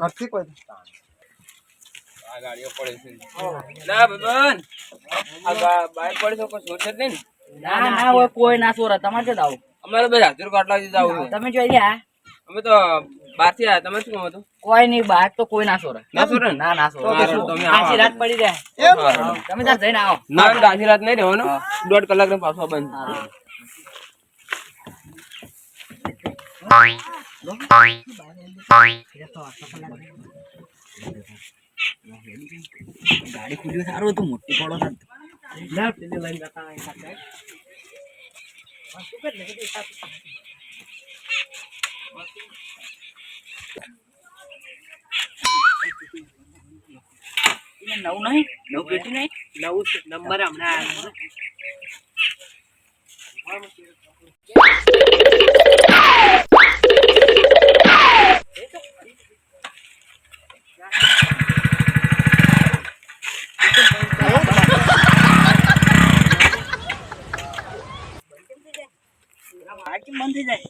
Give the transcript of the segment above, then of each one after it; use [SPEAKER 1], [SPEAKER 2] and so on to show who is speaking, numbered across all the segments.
[SPEAKER 1] ઘરથી કોઈ
[SPEAKER 2] આ ગાડીઓ પડે છે. ના, ભાઈબંધ. આ બાઈક પડે છે, કોઈ છોડશે નહીં ના.
[SPEAKER 3] ના હોય કોઈ ના સોરા. તમારે ક્યાં આવું
[SPEAKER 2] અમારે ભાઈ હાજર કાટલા સુધી જવું
[SPEAKER 3] તમે જોઈ ગયા
[SPEAKER 2] અમે તો બહારથી આવ્યા. તમે શું કહો?
[SPEAKER 3] કોઈ નહીં બાર તો કોઈ ના સોરા.
[SPEAKER 2] ના ના?
[SPEAKER 3] ના સોરા.
[SPEAKER 2] તમે
[SPEAKER 3] આખી રાત પડી જાય. તમે જઈને આવો.
[SPEAKER 2] ના તો આખી રાત નહીં રહેવાનું. દોઢ કલાક ને પાછો બંધ
[SPEAKER 3] સારું. ગાડી ખુલ્યું સારું હતું મોટી પડો નવું નહીં નવું પેટી નહીં નવું નંબર હમણાં બાકી બંધ થઈ જાય.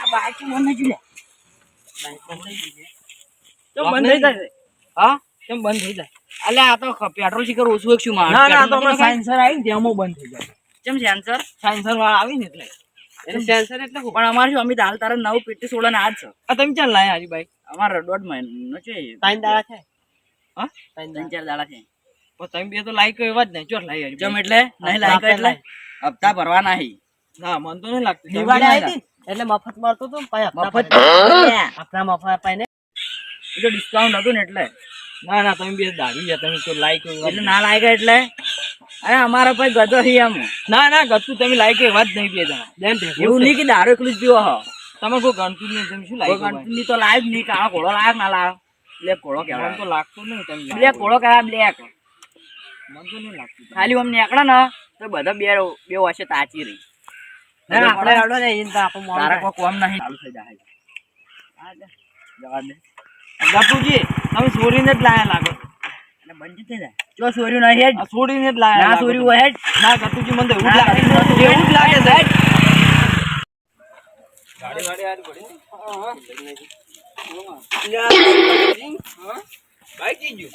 [SPEAKER 3] આ બાકી બંધ થઈ જાય તો બંધ થઈ જાય. હા? કેમ બંધ થઈ જાય. અલે આ તો પેટ્રોલ શીખર ઓછું એક શું માર
[SPEAKER 1] ના ના તો હમણાં સાયન્સર આવી ને તેમાં બંધ થઈ જાય.
[SPEAKER 3] કેમ સેન્સર
[SPEAKER 1] સાયન્સર વાળા આવી ને એટલે.
[SPEAKER 3] એટલે સેન્સર એટલે પણ અમારે શું અમે તો હાલ તારે નવું પેટી સોડા ને આજ છે.
[SPEAKER 1] આ તમે ચાલ લાયા હારી ભાઈ?
[SPEAKER 3] અમારે દોઢ મહિનો છે.
[SPEAKER 1] ત્રણ દાડા છે
[SPEAKER 3] હા? ત્રણ ચાર દાડા છે
[SPEAKER 1] પણ તમે બે તો લાઈક એવા જ નહીં ચોર લાઈ
[SPEAKER 3] જમ એટલે? નહીં લાયક એટલે? હપ્તા ભરવા નહીં
[SPEAKER 1] ના મન તો નહીં લાગતું.
[SPEAKER 3] દિવાળી
[SPEAKER 1] દિવાળી
[SPEAKER 3] આવી
[SPEAKER 1] આવી એટલે મફત મળતો તો
[SPEAKER 3] મફત?
[SPEAKER 1] આપણા મફત અપાય
[SPEAKER 3] એ તો ડિસ્કાઉન્ટ હતું ને એટલે.
[SPEAKER 1] ના ના તમે બે દારૂ ગયા તમે તો લાઈક
[SPEAKER 3] એટલે ના લાયક એટલે? અરે અમારો ભાઈ ગધો છે એમ
[SPEAKER 1] ના ના ગતું તમે લાઈક એવા જ નહીં બે જણા.
[SPEAKER 3] એવું નહીં કે દારૂ એકલું જ પીવો હો.
[SPEAKER 1] તમે કોઈ ગણતું નહીં તમે શું લાઈક
[SPEAKER 3] તો લાયક નહીં કાળો ઘોડો લાયક ના લાવ બ્લેક
[SPEAKER 1] મને
[SPEAKER 3] કહેવાય
[SPEAKER 1] તો લાગતો નહીં તમે
[SPEAKER 3] બ્લેક ઘોડો કહેવાય બ્લેક
[SPEAKER 1] મને તો નહીં લાગતું
[SPEAKER 3] ખાલી આમ નીકળે ને તો બધા બે બે વર્ષે તાચી રહી.
[SPEAKER 1] આપણે આવડો ને એને તો આપણું મોડું
[SPEAKER 3] તારા કોમ નહીં. ચાલુ થઈ જાય. જવા દે.
[SPEAKER 1] ગતુજી તમે છોડીને જ લાયા લાગો.
[SPEAKER 3] એટલે બંધ થઈ જાય. જો સોર્યું નહીં હેડ.
[SPEAKER 1] જ લાયા
[SPEAKER 3] ના. હોય હેડ.
[SPEAKER 1] ના ગતુજી મને એવું જ લાગે. એવું જ લાગે છે.
[SPEAKER 2] ગાડી વાડી પડી? બાઈક જઈ ગયું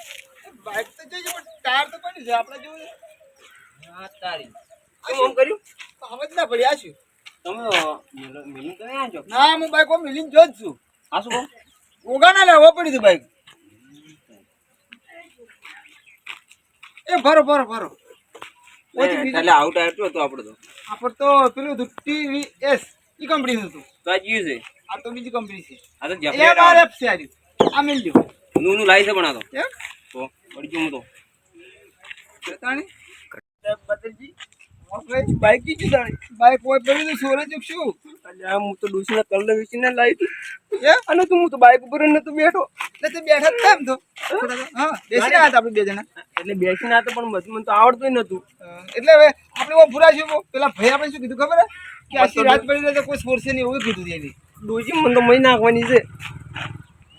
[SPEAKER 1] બાઈક તો જઈ પણ ટાયર તો પડી છે આપણે જેવું
[SPEAKER 2] હા, તારી આમ કર્યું
[SPEAKER 1] સમજ ના પડી આ શું
[SPEAKER 2] તમે મિલ- મિલિંગ
[SPEAKER 1] ના હું બાઈક મિલિંગ જો જ છું
[SPEAKER 2] આ શું?
[SPEAKER 1] ઓગાના લેવા પડી હતી બાઈક એ ભરો ભરો ભરો
[SPEAKER 2] એટલે આઉટ આવ્યો હતો આપણે તો
[SPEAKER 1] આપણે તો પેલું હતું ટીવીએસ ઈ કંપનીનું હતું
[SPEAKER 2] તો? આ જીયું છે.
[SPEAKER 1] આ તો બીજી કંપની છે.
[SPEAKER 2] આ તો
[SPEAKER 1] બાર એફ છે આર્યું આ મિલ જો
[SPEAKER 2] નું નું લાઈ છે પણ આ તો. તો પડી ગયું તો.
[SPEAKER 1] તાણી બદરજી બાઈક કી ચીજાણી બાઈક હોય પડી તો સોરે ચૂક શું?
[SPEAKER 2] અલ્યા હું તો ડુસીના કલર વિસીને લાવી હતી
[SPEAKER 1] એ
[SPEAKER 2] અને તું હું તો બાઈક ઉપર નતો બેઠો.
[SPEAKER 1] એટલે તે બેઠા હતા એમ તો. હા? બેસી રહ્યા હતા આપણે બે જણા.
[SPEAKER 2] એટલે બેસીને આ તો પણ મને તો આવડતું નતું.
[SPEAKER 1] એટલે હવે આપણે ભૂરા છે પેલા ભાઈ આપણે શું કીધું ખબર હે? કે આખી રાત પડી રહે કોઈ છોડશે નહીં એવું કીધું તેની
[SPEAKER 2] ડોસી મને તો મહી નાખવાની છે.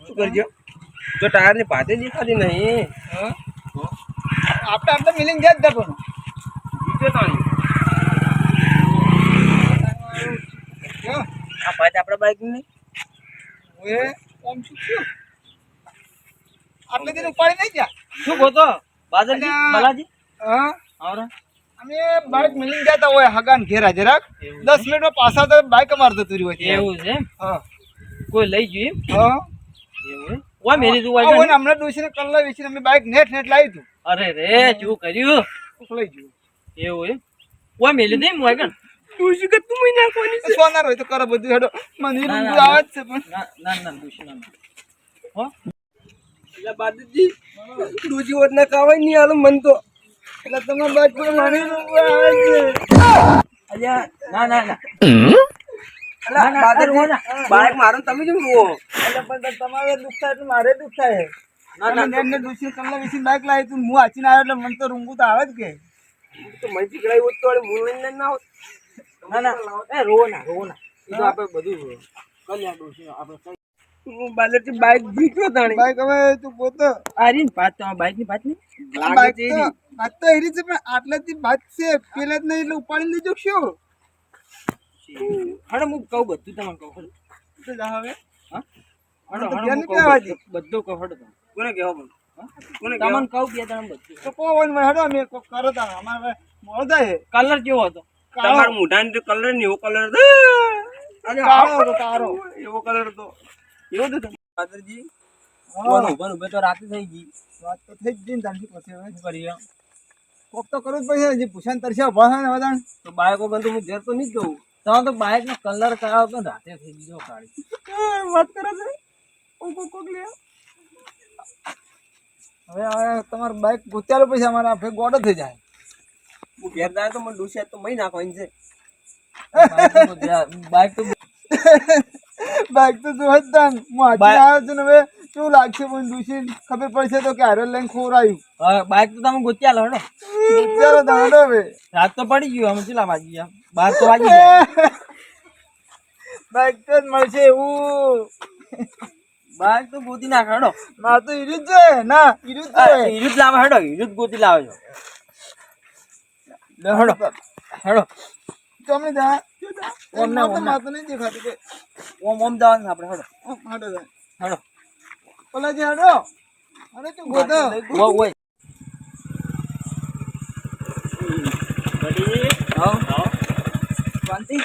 [SPEAKER 2] શું કરજો? જો ટાયરની પાતે દેખાતી નહીં.
[SPEAKER 1] આપણે આપણે મિલિંગ જાય જ પણ.
[SPEAKER 2] બીજો તાણી આ પાતે આપણા બાઈક નહીં
[SPEAKER 1] હવે આમ શું? થયું આટલે દિન ઉપાડી નહીં ગયા?
[SPEAKER 3] શું કહો તો
[SPEAKER 1] અલ્યા.
[SPEAKER 3] બાલાજી?
[SPEAKER 1] હા? અમે બાઈક મિલી જતા હોય હગાન ઘેરા જરાક. દસ મિનિટમાં પાછા તો બાઈક અમારે જતું રહ્યું હોય
[SPEAKER 3] એવું છે?
[SPEAKER 1] હા.
[SPEAKER 3] કોઈ લઈ ગયું એમ?
[SPEAKER 1] હા.
[SPEAKER 3] એવું ઓય મેરી તું
[SPEAKER 1] આ
[SPEAKER 3] વાંચો
[SPEAKER 1] હોય ને હમણાં ડોસીને કલ્લા વેચીને અમે બાઈક નેટ નેટ લાવી હતું
[SPEAKER 3] અરે રે શું કર્યું?
[SPEAKER 1] લઈ ગયું.
[SPEAKER 3] એવું એમ? ઓય મેલી દે મોય કન
[SPEAKER 2] ડોસી કે તું મહી કોની છે?
[SPEAKER 1] સોનાર હોય તો કરો બધું હેડો. મને
[SPEAKER 3] ના, ના,
[SPEAKER 1] આવે છે પણ.
[SPEAKER 3] ના ના ના દુશ્મન ના હો?
[SPEAKER 2] એટલે બાદજી ડોસી હોત ના કાવાય નહીં આલો મન તો
[SPEAKER 1] એટલે તમે બાઈક મને ઊંઘ આવે છે.
[SPEAKER 3] અલ્યા ના ના ના.
[SPEAKER 2] અલા મારો તમે કેમ જુઓ?
[SPEAKER 1] એટલે પણ તમારે દુઃખ થાય એટલે મારે દુઃખ થાય
[SPEAKER 3] ના, ના.
[SPEAKER 1] ડોસી કલ્લા વેચીને બાઈક લાવી તું હું હાચીને આવ્યો એટલે મને તો ઊંઘું તો આવે જ કે.
[SPEAKER 2] તો મન હોત તો હું લઈને ના હોત.
[SPEAKER 3] ના ના. એ રો ના રો ના એ તો આપણે બધું કલ્યાણ દોષી આપણે કઈ
[SPEAKER 2] બાઈક જીત્યો તાણી.
[SPEAKER 1] બાઈક હવે તું પોતે
[SPEAKER 3] આ પાત તમારા બાઈકની
[SPEAKER 1] પાતની બાઈક તો વાત તો એરી છે પણ આટલાથી વાત છે પેલા જ નહીં એટલે ઉપાડી લેજો શું?
[SPEAKER 3] હડો હું કહું બધું તમને કહું
[SPEAKER 1] તો જા હવે.
[SPEAKER 3] હડો હડો કહું હડો તમે.
[SPEAKER 2] કોને કહેવો પણ? કોને
[SPEAKER 3] તમને કહું? બે ત્રણ બધું.
[SPEAKER 1] તો કોણ હેડો અમે કોક કરો તા અમારે મોડો થાય
[SPEAKER 3] કલર કેવો હતો?
[SPEAKER 2] તમારા મોઢાનો કલર ને એવો કલર હતો
[SPEAKER 3] અરે
[SPEAKER 1] કાળો હતો કાળો.
[SPEAKER 2] એવો કલર હતો. એવો તો
[SPEAKER 3] રાતે થઈ ગઈ.
[SPEAKER 1] વાત તો થઈ જ ગઈ ને ત્યાંથી પછી હવે
[SPEAKER 3] કરીએ?
[SPEAKER 1] કોક તો કરવું જ પડશે હજી પૂછાને તરસ્યા ઊભા થાય ને બધા
[SPEAKER 3] તો હું ઘેર તો નહીં જ જવું તો બાઈક નો કલર કરાવો તો રાતે થઈ ગયો કાઢી
[SPEAKER 1] વાત કરે છે? કોક લે. હવે હવે તમારું બાઈક ગોત્યાલો પછી અમારે આપણે ગોડો થઈ જાય.
[SPEAKER 2] હું ઘેર જાય તો મને ડુસિયા તો મહી નાખવાની છે.
[SPEAKER 3] બાઈક તો
[SPEAKER 1] બાઈક તો જો જ તાન હું આજે આવ્યો છું ને હવે શું લાગશે મને દૂષી ખબર પડશે તો કે હારે લઈને ખોરાયું
[SPEAKER 3] બાઈક તો તમે ગોત્યા લો
[SPEAKER 1] ચાલો દાડો હવે.
[SPEAKER 3] રાત તો પડી ગયું અમે ચેલા વાગી ગયા? બાર તો વાગી ગયા.
[SPEAKER 1] બાઈક તો જ મળશે એવું.
[SPEAKER 3] બાઈક તો ગોતી ના હેડો.
[SPEAKER 1] મારે તો ઈરુ જ છે ના ઈરુ જ છે
[SPEAKER 3] ઈરુદ લાવે હેડો ઈરુદ ગોતી લાવે છો. લે હેડો. હેડો.
[SPEAKER 1] તમે જા
[SPEAKER 3] ઓમ ના, ઓમ ના.
[SPEAKER 1] તો નહીં દેખાતું કે
[SPEAKER 3] ઓમ ઓમ જવાનું આપણે હડો.
[SPEAKER 1] હડો
[SPEAKER 3] હડો
[SPEAKER 1] ઓલા જે. હડો. અરે તું ગોતો.
[SPEAKER 3] ઓ ઓય હાઉ શાંતિ?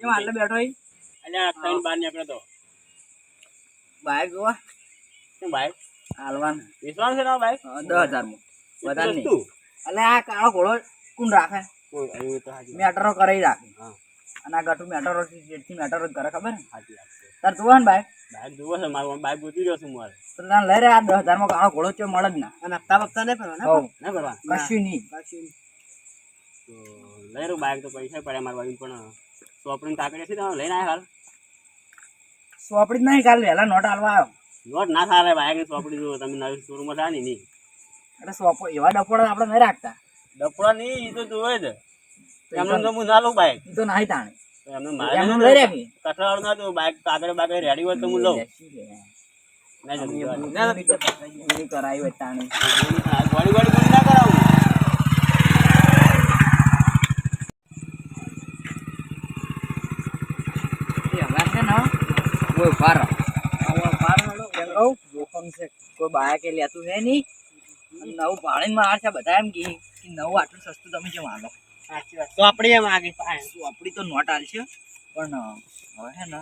[SPEAKER 3] એ મારલે બેઠો હઈ
[SPEAKER 2] અલ્યા ખાઈને બહાર નીકળ્યો તો.
[SPEAKER 3] બાઈક જોવા?
[SPEAKER 2] શું ભાઈ
[SPEAKER 3] હાલવાન.
[SPEAKER 2] વિશ્વાસ છે ના ભાઈ
[SPEAKER 3] દસ હજારમાં વધારે નહીં.
[SPEAKER 2] તું?
[SPEAKER 3] એટલે આ કાળો ઘોડો કોણ રાખે? મેટરો કરી રાખે.
[SPEAKER 2] હા.
[SPEAKER 3] અને આ ગટુ મેટરો જેટથી મેટરો કરે ખબર ને?
[SPEAKER 2] હાજી વાત છે.
[SPEAKER 3] તાર જોવા ને બાઈક
[SPEAKER 2] બાઈક જોવો છે મારું બાઈક ગોતી રહ્યો છું મારે.
[SPEAKER 3] તો તને લઈ રહ્યા દસ હજારમાં કાળો ઘોડો ચો મળે જ ના.
[SPEAKER 2] અને હપ્તા બપ્તા નહીં ભરવાના?
[SPEAKER 3] હોવ.
[SPEAKER 2] ના ભરવા.
[SPEAKER 3] કશું નહીં.
[SPEAKER 2] તો લઈ રહ્યું બાઈક તો પૈસા પડ્યા મારા બાજુ પણ. સોપડીને કાકડી છે તમે લઈને આવ્યા હાલ.
[SPEAKER 3] સોપડી નહીં કાલે વહેલા નોટ હાલવા આવ્યો.
[SPEAKER 2] નોટ ના થાય બાઈક સોપડી જો તમે નવી શોરૂમમાં થાય ને નહીં
[SPEAKER 3] એટલે સોપો એવા ડફોડા આપણે નહીં રાખતા.
[SPEAKER 2] ડફોડા નહીં એ તો જોવે જ. એમને તો હું ના લઉં બાઈક
[SPEAKER 3] તો નહીં તાણે.
[SPEAKER 2] તો એમને
[SPEAKER 3] એમને
[SPEAKER 2] મારે
[SPEAKER 3] લઈ રાખી
[SPEAKER 2] કઠોળ ના તો બાઈક કાગળ બાગળ રેડી હોય તો હું લઉં. ના જલ્દી જવા દે. ના,
[SPEAKER 3] એની કરાવી હોય તાણે.
[SPEAKER 2] ગોળી ગોળી ગોળી ના કરાવું.
[SPEAKER 3] છે ને કોઈ ફાર. જોખમ છે. કોઈ બાયા કે લેતું હે નહીં. નવું ભાડે માર છે બધા એમ કે નવું આટલું સસ્તું તમે જે આલો
[SPEAKER 2] તો આપણે એમ આગળ
[SPEAKER 3] આપણી તો નોટ હાલ છે પણ હવે છે ને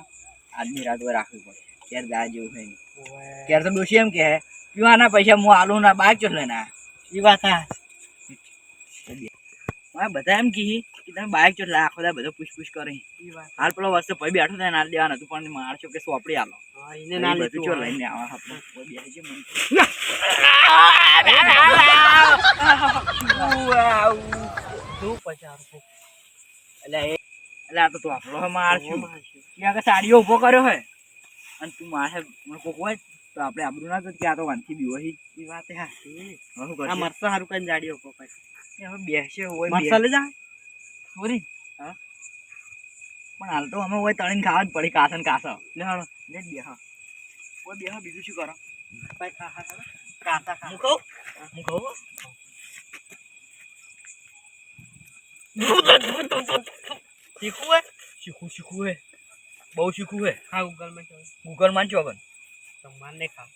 [SPEAKER 3] આજની રાત રાખવી પડે. ક્યારે દા જેવું છે ક્યારે તો ડોશી એમ કે પીવાના પૈસા હું આલુ ના બાઈક ચો લઈને એ વાત હા. બધા એમ કહી કે તમે બાઈક ચો આખો દા બધો પૂછ પૂછ કરે હાલ પેલો વસ્તુ પછી બેઠો થાય નાલ દેવાનું હતું પણ મારશો કે સોપડી આલો?
[SPEAKER 2] એને
[SPEAKER 3] ના બધું ચો લઈને આવા આપણે કોઈ બેસી મને. શું પચાસ એટલે એટલે આ તો તું આપણો હે ત્યાં સાડીઓ ઊભો કર્યો હોય અને તું મારે મને કોક હોય તો આપણે આબરૂ ના કે આ તો વાંચી બીવો એ વાત હા. શું
[SPEAKER 2] મરસા હારું કઈ જાડી ઊભો પાછ
[SPEAKER 3] હવે બેસે હોય
[SPEAKER 2] મરસા લઈ જા.
[SPEAKER 3] સોરી. હા? પણ હાલ તો અમે હોય તળીને ખાવા જ પડી કાસન કાસો. લે હાલો. લે બેહો કોઈ બીજું શું કરો?
[SPEAKER 2] કાસા ખા
[SPEAKER 3] હું કહું હું. કહું શીખવું હે? શીખવું શીખવું હે. બહુ શીખવું હે?
[SPEAKER 2] હા ગૂગલમાં ચાલ
[SPEAKER 3] ગૂગલમાં છો પણ
[SPEAKER 2] માન મારને ખા.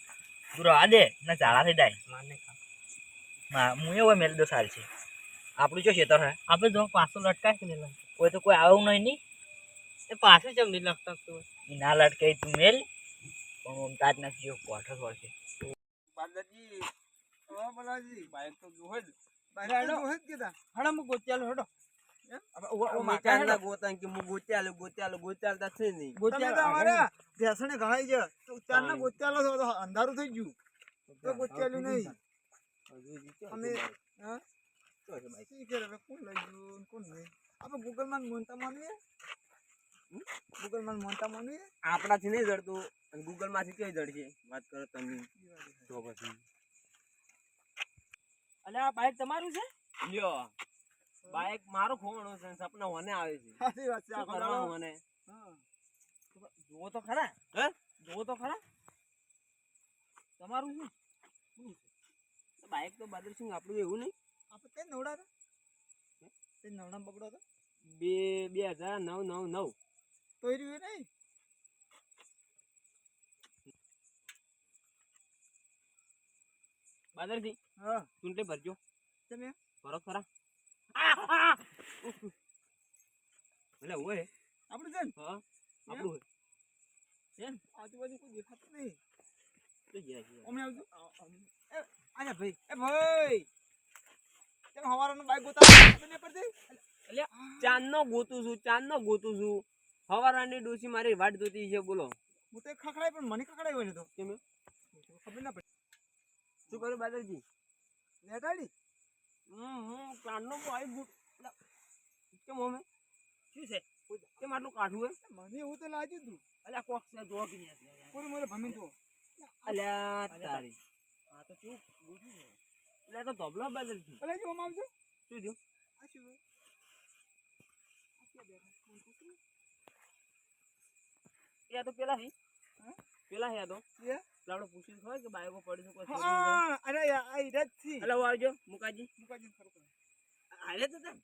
[SPEAKER 3] તું રવા દે ના ચાળા થઈ જાય.
[SPEAKER 2] મારને ખા.
[SPEAKER 3] હા હું એવો મેલ દો સારી છે. આપણું જો ખેતર હે?
[SPEAKER 2] આપણે જો પાછો લટકાય કે નહીં
[SPEAKER 3] કોઈ તો કોઈ આવું નહીં ની?
[SPEAKER 2] એ પાછું જેમ નહીં લટકતું તું
[SPEAKER 3] ના લટકે તું મેલ. પણ ઓમ તાજ નથી જો કોઠો પડશે
[SPEAKER 1] બાદાજી હા બલાજી.
[SPEAKER 2] બાઈક તો જોવે જ.
[SPEAKER 1] બાઈક તો જોહે જ કીધા
[SPEAKER 3] હડા હું ગોત્યાલો હડો.
[SPEAKER 1] અંધારું થઈ ગયું. તો ગોત્યાલું નહીં. અમે હા? શી કરે હવે કોણ લઈ ગયું કોણ નહીં? આપણે ગૂગલમાં મોનતા માનીએ? ગૂગલમાં મોનતા માનીએ?
[SPEAKER 2] આપણાથી નહીં જડતું. અને ગૂગલમાંથી કઈ જડશે? વાત કરો તમે. તો પછી.
[SPEAKER 3] આ બાઈક તમારું છે?
[SPEAKER 2] લ્યો. બાઈક મારો ખોવાનો છે સપના મને આવે છે.
[SPEAKER 1] સાચી વાત છે
[SPEAKER 2] કરવાનું મને.
[SPEAKER 3] જુઓ તો ખરા.
[SPEAKER 2] હે?
[SPEAKER 3] જુઓ તો ખરા. તમારું શું?
[SPEAKER 2] બાઈક તો બદલશું આપણું એવું નહીં?
[SPEAKER 1] આપણે તે નવડા હતા? તે નવડા બગડો હતો?
[SPEAKER 2] બે બે હજાર નવ નવ નવ.
[SPEAKER 1] તો એ રહ્યું નહીં
[SPEAKER 2] બાદરજી
[SPEAKER 1] હા.
[SPEAKER 2] ચૂંટણી ભરજો.
[SPEAKER 1] તમે
[SPEAKER 2] ભરો ખરા. એટલે હોય.
[SPEAKER 1] આપણે છે ને?
[SPEAKER 2] હા. આપણું હોય.
[SPEAKER 1] આજુબાજુ કોઈ દેખાતું નહીં.
[SPEAKER 2] તો જ્યાં જ્યાં.
[SPEAKER 1] અમે આવજો. આજા ભાઈ. એ ભાઈ! તમે હવારાનો બાઈક ગોતા ખબર નહીં
[SPEAKER 2] ચાંદનો ગોતું છું ચાંદનો ગોતું છું. હવારાની ડોસી મારી વાટ જોતી છે બોલો.
[SPEAKER 1] હું તો ખખડાય પણ મને ખખડાય હોય ને તો.
[SPEAKER 2] કેમ?
[SPEAKER 1] ખબર ના પડી.
[SPEAKER 2] શું કરું બાદરજી
[SPEAKER 1] લેટાડી
[SPEAKER 2] બાઈક ગોત લા, કેમ અમે?
[SPEAKER 3] શું છે?
[SPEAKER 2] કેમ આટલું કાઢવું હે
[SPEAKER 1] મને એવું તો લાગ્યું તું.
[SPEAKER 3] અલ્યા કોક છે જો કે
[SPEAKER 1] પૂરું મને ભમી તો?
[SPEAKER 2] અલ્યા તારી.
[SPEAKER 3] આ તો કેવું ગોઠવું છે?
[SPEAKER 2] એટલે તો ધોબલો બાદરજી
[SPEAKER 1] ભલે જો આમ આવજો.
[SPEAKER 2] શું થયું?
[SPEAKER 1] આ શું
[SPEAKER 2] એ આ તો પેલા હે.
[SPEAKER 1] હા?
[SPEAKER 2] પેલા હે આ તો.
[SPEAKER 1] એ?
[SPEAKER 2] લાવડો પૂછી ખબર કે બાયો પડી
[SPEAKER 1] શકો અરે આ
[SPEAKER 2] ઈરાજથી આવજો મુકાજી.
[SPEAKER 1] મુકાજી ખરું.
[SPEAKER 2] હારે તો હતા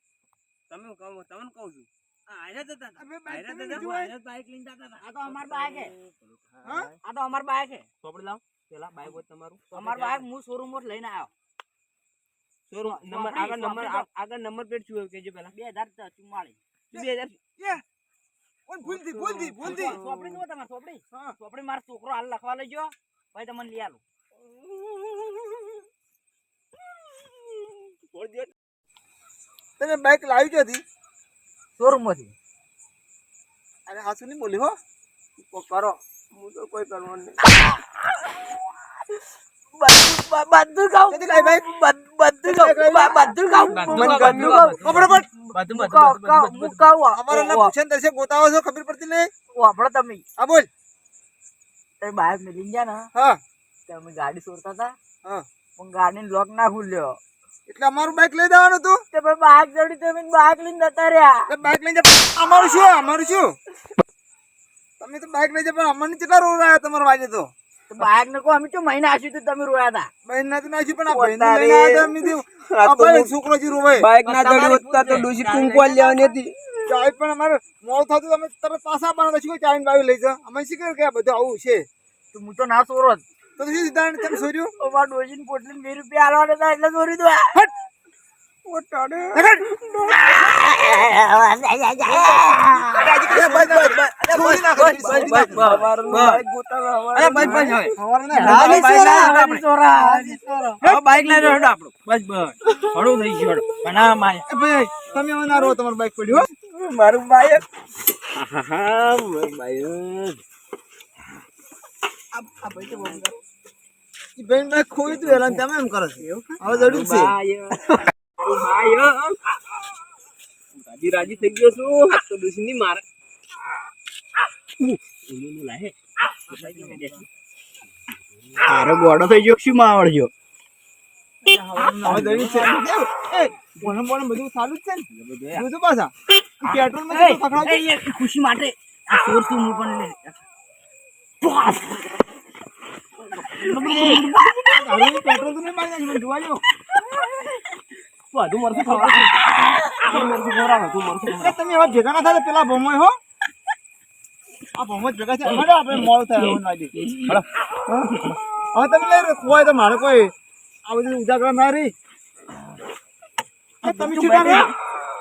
[SPEAKER 2] તમે કહો તમને કહું છું. હારે હારે
[SPEAKER 1] હોય?
[SPEAKER 2] બાઈક લઈને જતા
[SPEAKER 3] આ તો અમાર બાઈક હે. આ તો અમાર બાઈક હે.
[SPEAKER 2] ચોપડી લાવ. પેલા બાઈક હોય તમારું.
[SPEAKER 3] અમાર બાઈક હું શોરૂમમાં લઈને આવ્યો.
[SPEAKER 2] શોરૂમ નંબર આગળ નંબર આગળ નંબર પ્લેટ શું કેજો પેલા.
[SPEAKER 3] બે હજાર ચુમ્માળીસ.
[SPEAKER 2] બે હજાર
[SPEAKER 1] એ! ઓય ભૂલથી ભૂલથી ભૂલથી.
[SPEAKER 3] ચોપડી નો તમારે સોપડી મારો છોકરો હાલ લખવા લઈ ગયો. ભાઈ તમને લઈ આલું
[SPEAKER 1] તમે બાઇક લાવી ક્યાંથી
[SPEAKER 3] હતી શોરૂમમાંથી
[SPEAKER 1] અરે હાસુ નહીં બોલી હો
[SPEAKER 2] કરો હું તો કોઈ કરવાનું નહીં
[SPEAKER 3] બધું ખાવ બધું ખાવ બધું ખાવ
[SPEAKER 2] બધું ખાવ. બધું
[SPEAKER 1] અમારે પૂછે ગોતાવો છો ખબર પડતી નહીં
[SPEAKER 3] વાપરો તમે
[SPEAKER 1] હા બોલ
[SPEAKER 3] તમે બહાર મિલી ગયા ને
[SPEAKER 1] હા.
[SPEAKER 3] તમે ગાડી છોડતા હતા.
[SPEAKER 1] હા.
[SPEAKER 3] પણ ગાડીને લોક ના ખુલ્યો
[SPEAKER 1] એટલે અમારું બાઈક લઈ દેવાનું હતું?
[SPEAKER 3] તે પણ બાઈક ચડી તમે બાઈક લઈને જતા રહ્યા.
[SPEAKER 1] બાઈક લઈને અમારું શું? અમારું શું? તમે તો બાઈક લઈ જાય પણ અમને કેટલા રો રહ્યા તમારા વાજે તો?
[SPEAKER 3] તો બાઈક ને કહો અમે તો મહિના આશી તો તમે રોયા હતા.
[SPEAKER 1] મહિના તો નાખ્યું પણ આ બહેન લઈને આવ્યા હતા અમે તો. છોકરો જી રોવે.
[SPEAKER 2] બાઈક ના
[SPEAKER 3] તમારે
[SPEAKER 2] ચડી તો ડોસી કુંકવા લેવાની હતી.
[SPEAKER 1] ચાય પણ અમારે મોડું થતું તમે તરત પાછા પણ પછી ચાઈન બાવી લઈ જા અમે શી કે બધું આવું છે.
[SPEAKER 3] તો હું તો ના ચોરો જ.
[SPEAKER 1] તો શું સિદ્ધાંત તમે સોર્યું
[SPEAKER 3] અમારા ડોશી ને પોટલી બે રૂપિયા આલવાના હતા એટલે ચોરી દો.
[SPEAKER 2] બાઈક લઈ રહ્યો આપણો. બસ બસ થઈ ગયું પણ આ માય.
[SPEAKER 1] એ ભાઈ તમે ના રહો તમારું બાઈક પડ્યું હો.
[SPEAKER 2] મારું બાઈક હા મારું બાઈક
[SPEAKER 1] બેન બાઈક ખોઈ તું એલા તમે એમ કરો છો. હવે જડું છે.
[SPEAKER 2] રાજી રાજી થઈ ગયો છું. હાથ તો ડોસી ની મારે.
[SPEAKER 3] અરે ગોડો થઈ ગયો શું આવડજો
[SPEAKER 1] હવે છે. બોલમ બોલમ બધું સારું જ છે ને? બધું પાછા? પેટ્રોલમાં
[SPEAKER 3] ખુશી માટે. આ ચોર હું પણ લે.
[SPEAKER 1] પેટ્રોલ તો નહીં મારી જોવા જો.
[SPEAKER 2] બધું મરતું ખવડાવ તું મરતું ખવડાવ તું મરતું
[SPEAKER 1] તમે હવે ભેગા ના થાય પેલા ભોમોય હો. આ ભોમો ભેગા હવે આપણે મોડું થાય હવે તમે લઈ તો મારે કોઈ આ બધું ઉજાગર ના રહી. તમે શું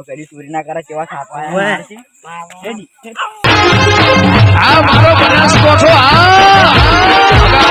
[SPEAKER 3] હવે કદી ચોરી ના કરે કેવા ખાપા
[SPEAKER 4] આ મારો બનાસ કોઠો. આ.